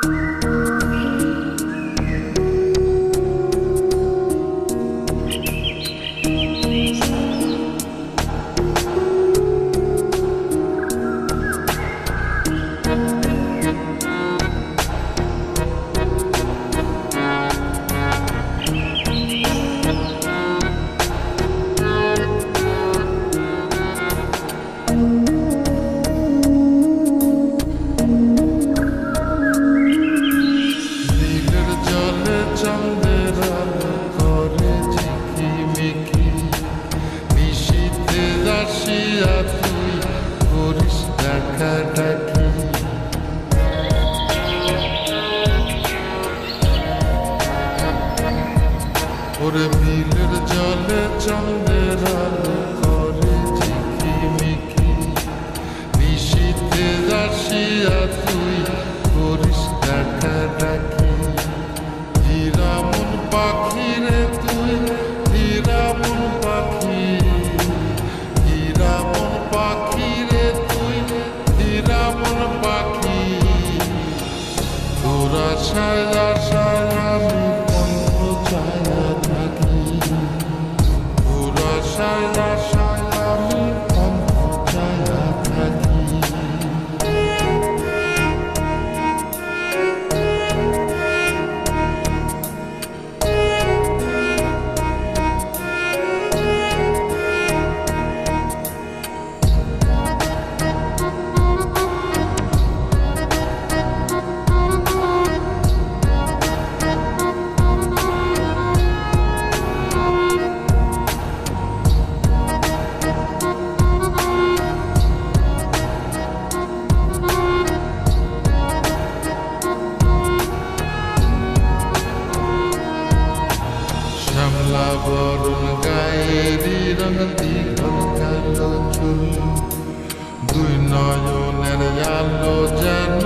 Bye. চাঁদের আলো করে ঝিকিমিকি নিশীতে আসিয়া তুই করিস ডাকা ডাকি শ্যামলা বরণ গায়েরি রঙ দীঘল কালো চুল দুই নয়নের আলো যেন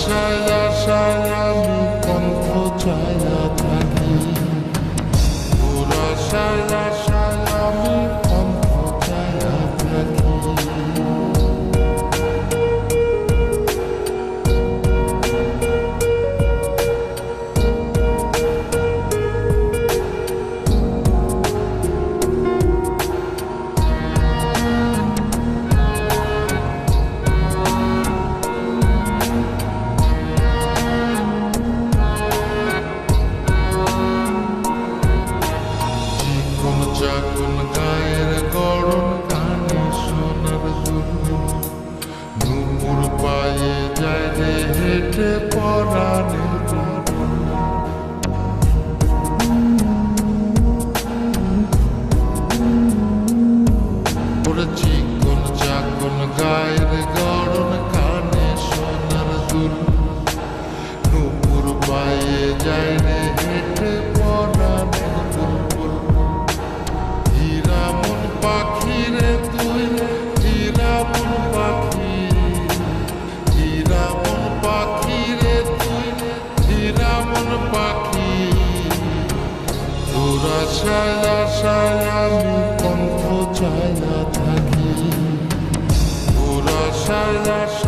ছায়া ছায়া আমি কণ্ঠ ছায়া থাকি তোরা ছায়া ছায়া বুলবুল ওরে চিকন চাকন গায়ের গরম কানে সোনার দুল নুপুর পায়ে যায় রে হেঁটে তোরা ছায়া ছায়া আমি কণ্ঠ ছায়া থাকি। ছায়া ছায়া